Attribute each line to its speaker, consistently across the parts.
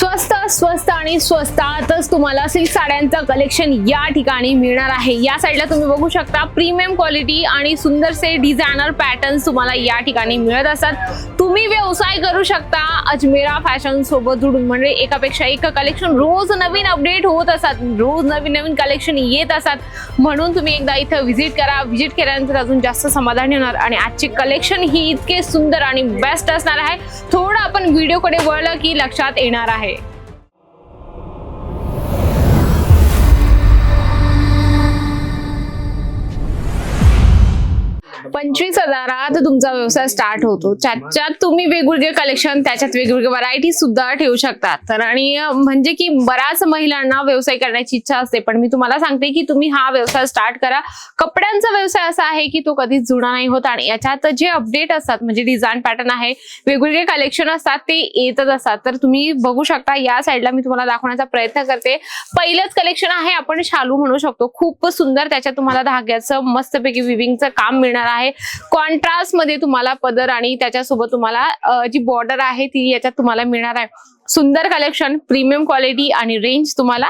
Speaker 1: स्वस्त स्वस्त आणि स्वस्तातच तुम्हाला सिल्क साड्यांचं कलेक्शन या ठिकाणी मिळणार आहे. या साईडला तुम्ही बघू शकता प्रीमियम क्वालिटी आणि सुंदरसे डिझायनर पॅटर्न्स तुम्हाला या ठिकाणी मिळत असतात. तुम्ही व्यवसाय करू शकता अजमेरा फॅशन सोबत जुडून. म्हणजे एकापेक्षा एक कलेक्शन रोज नवीन अपडेट होत असतात. रोज नवीन नवीन कलेक्शन येत असतात. म्हणून तुम्ही एकदा इथं व्हिजिट करा. व्हिजिट केल्यानंतर अजून जास्त समाधानी होणार आणि आजचे कलेक्शन ही इतके सुंदर आणि बेस्ट असणार आहे. थोडं आपण व्हिडिओकडे वळलं की लक्षात येणार आहे. पंचवीस हजारात तुमचा व्यवसाय स्टार्ट होतो. त्याच्यात तुम्ही वेगवेगळे कलेक्शन त्याच्यात वेगवेगळे व्हरायटी सुद्धा ठेवू शकता. तर आणि म्हणजे की बऱ्याच महिलांना व्यवसाय करण्याची इच्छा असते. पण मी तुम्हाला सांगते की तुम्ही हा व्यवसाय स्टार्ट करा. कपड्यांचा व्यवसाय असा आहे की तो कधीच जुना नाही होत आणि याच्यात जे अपडेट असतात म्हणजे डिझाईन पॅटर्न आहे वेगवेगळे कलेक्शन असतात ते येतच असतात. तर तुम्ही बघू शकता या साईडला मी तुम्हाला दाखवण्याचा प्रयत्न करते. पहिलंच कलेक्शन आहे आपण शालू म्हणू शकतो. खूप सुंदर त्याच्यात तुम्हाला धाग्याचं मस्तपैकी विविंगचं काम मिळणार आहे. कॉन्ट्रास्टमध्ये तुम्हाला पदर आणि त्याच्यासोबत तुम्हाला जी बॉर्डर आहे ती याच्यात तुम्हाला मिळणार आहे. सुंदर कलेक्शन प्रीमियम क्वालिटी आणि रेंज तुम्हाला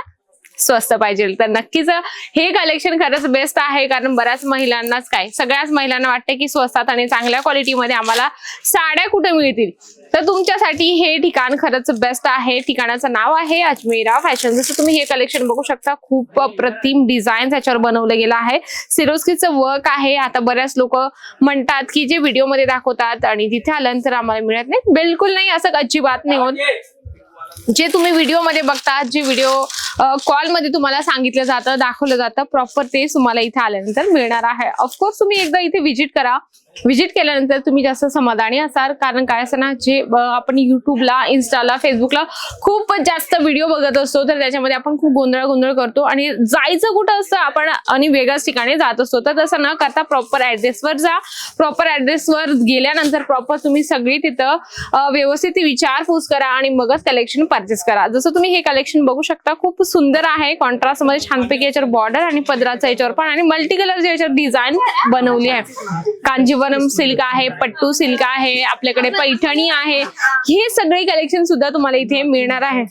Speaker 1: स्वस्त पाहिजे. तर नक्कीच हे कलेक्शन खरंच बेस्ट आहे. कारण बऱ्याच महिलांनाच काय सगळ्याच महिलांना वाटतं की स्वस्तात आणि चांगल्या क्वालिटीमध्ये आम्हाला साड्या कुठे मिळतील? तर तुमच्यासाठी हे ठिकाण खरंच बेस्ट आहे. ठिकाणाचं नाव आहे अजमेरा फॅशन जसं तुम्ही हे कलेक्शन बघू शकता खूप अप्रतिम डिझाईन त्याच्यावर बनवलं गेलं आहे. सिरोस्कीचं वर्क आहे. आता बऱ्याच लोक म्हणतात की जे व्हिडिओमध्ये दाखवतात आणि तिथे आल्यानंतर आम्हाला मिळत नाही. बिलकुल नाही असं अजिबात नाही होत. जे तुम्ही व्हिडिओमध्ये बघतात जे व्हिडिओ कॉलमध्ये तुम्हाला सांगितलं जातं दाखवलं जातं प्रॉपर ते तुम्हाला इथे आल्यानंतर मिळणार आहे. ऑफकोर्स तुम्ही एकदा इथे व्हिजिट करा. व्हिजिट केल्यानंतर तुम्ही जास्त समाधानी असाल. कारण काय असं ना जे आपण युट्यूबला इन्स्टाला फेसबुकला खूप जास्त व्हिडिओ बघत असतो तर त्याच्यामध्ये आपण खूप गोंधळ गोंधळ करतो आणि जायचं कुठं असतं आपण आणि वेगळ्याच ठिकाणी जात असतो. तर तसं न करता प्रॉपर ऍड्रेसवर जा. प्रॉपर ऍड्रेसवर गेल्यानंतर प्रॉपर तुम्ही सगळी तिथं व्यवस्थित विचारपूस करा आणि मगच कलेक्शन परचेस करा. जसं तुम्ही हे कलेक्शन बघू शकता खूप सुंदर आहे. कॉन्ट्रास्टमध्ये छानपैकी याच्यावर बॉर्डर आणि पदराचा याच्यावर पण आणि मल्टी कलर याच्यावर डिझाईन बनवली आहे. कांजीवर कांजीवरम सिल्क आहे पट्टू सिल्क आहे आपल्याकडे पैठणी आहे. हे सगळे कलेक्शन सुद्धा तुम्हाला इथे मिळणार आहे.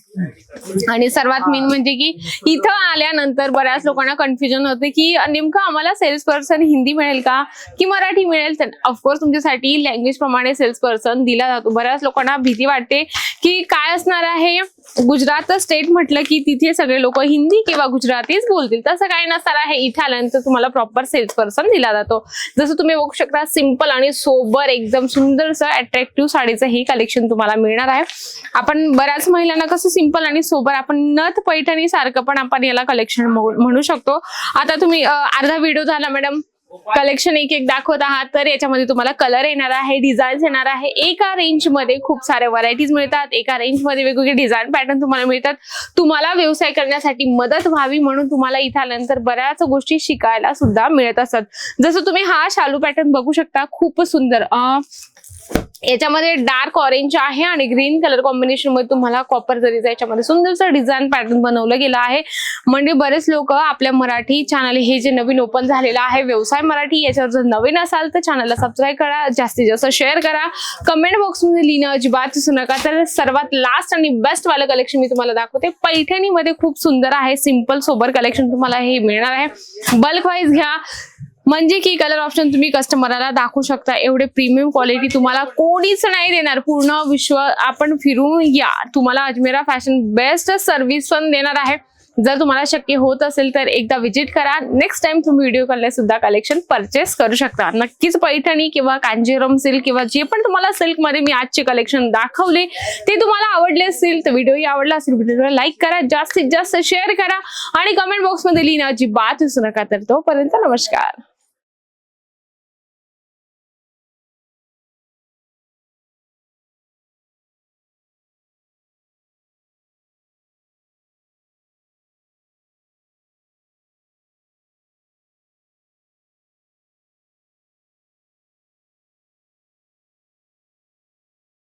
Speaker 1: आणि सर्वात मेन म्हणजे की इथं आल्यानंतर बऱ्याच लोकांना कन्फ्युजन होते की नेमकं आम्हाला सेल्स पर्सन हिंदी मिळेल का की मराठी मिळेल? तर ऑफकोर्स तुमच्यासाठी लँग्वेज प्रमाणे सेल्स पर्सन दिला जातो. बऱ्याच लोकांना भीती वाटते की काय असणार आहे? गुजरात स्टेट म्हटलं की तिथे सगळे लोक हिंदी किंवा गुजरातीच बोलतील. तसं काय नसणार आहे इथे आल्यानंतर तुम्हाला प्रॉपर सेल्स पर्सन दिला जातो. जसं तुम्ही बघू शकता सिंपल आणि सोबर एकदम सुंदरसं अट्रॅक्टिव्ह साडीचं हे कलेक्शन तुम्हाला मिळणार आहे. आपण बऱ्याच महिलांना कसं सिंपल आणि सोबर आपण नथ पैठणी सारखं पण आपण याला कलेक्शन म्हणू शकतो. आता तुम्ही अर्धा व्हिडिओ झाला मॅडम कलेक्शन एक एक दाखवत आहात. तर याच्यामध्ये तुम्हाला कलर येणार आहे डिझाईन्स येणार आहे. एका रेंजमध्ये खूप साऱ्या व्हरायटीज मिळतात. एका रेंजमध्ये वेगवेगळे डिझाईन पॅटर्न तुम्हाला मिळतात. तुम्हाला व्यवसाय करण्यासाठी मदत व्हावी म्हणून तुम्हाला इथं आल्यानंतर बऱ्याच गोष्टी शिकायला सुद्धा मिळत असतात. जसं तुम्ही हा शालू पॅटर्न बघू शकता. खूप सुंदर. याच्यामध्ये डार्क ऑरेंज आहे आणि ग्रीन कलर कॉम्बिनेशनमध्ये तुम्हाला कॉपर जरीचा याच्यामध्ये सुंदरसं डिझाईन पॅटर्न बनवलं गेलं आहे. म्हणजे बरेच लोक आपल्या मराठी चॅनल हे जे नवीन ओपन झालेलं आहे व्यवसाय मराठी याच्यावर जर नवीन असाल तर चॅनलला सबस्क्राईब करा. जास्तीत जास्त शेअर करा. कमेंट बॉक्समध्ये लिहिणं अजिबात विसरू नका. तर सर्वात लास्ट आणि बेस्ट वालं कलेक्शन मी तुम्हाला दाखवते. पैठणीमध्ये खूप सुंदर आहे. सिंपल सोबर कलेक्शन तुम्हाला हे मिळणार आहे. बल्क वाईज घ्या. म्हणजे की कलर ऑप्शन तुम्ही कस्टमरला दाखवू शकता. एवढे प्रीमियम क्वालिटी तुम्हाला कोणीच नाही देणार. पूर्ण विश्व आपण फिरून या. तुम्हाला अजमेरा फॅशन बेस्ट सर्व्हिस पण देणार आहे. जर तुम्हाला शक्य होत असेल तर एकदा व्हिजिट करा. नेक्स्ट टाइम तुम्ही व्हिडिओ कॉलने सुद्धा कलेक्शन परचेस करू शकता. नक्कीच पैठणी किंवा कांजीरम सिल्क किंवा जे पण तुम्हाला सिल्कमध्ये मी आजचे कलेक्शन दाखवले ते तुम्हाला आवडले असतील तर व्हिडिओही आवडला असेल व्हिडिओला लाईक करा. जास्तीत जास्त शेअर करा. आणि कमेंट बॉक्समध्ये लिहिणं अजिबात विसरू नका तर तोपर्यंत नमस्कार.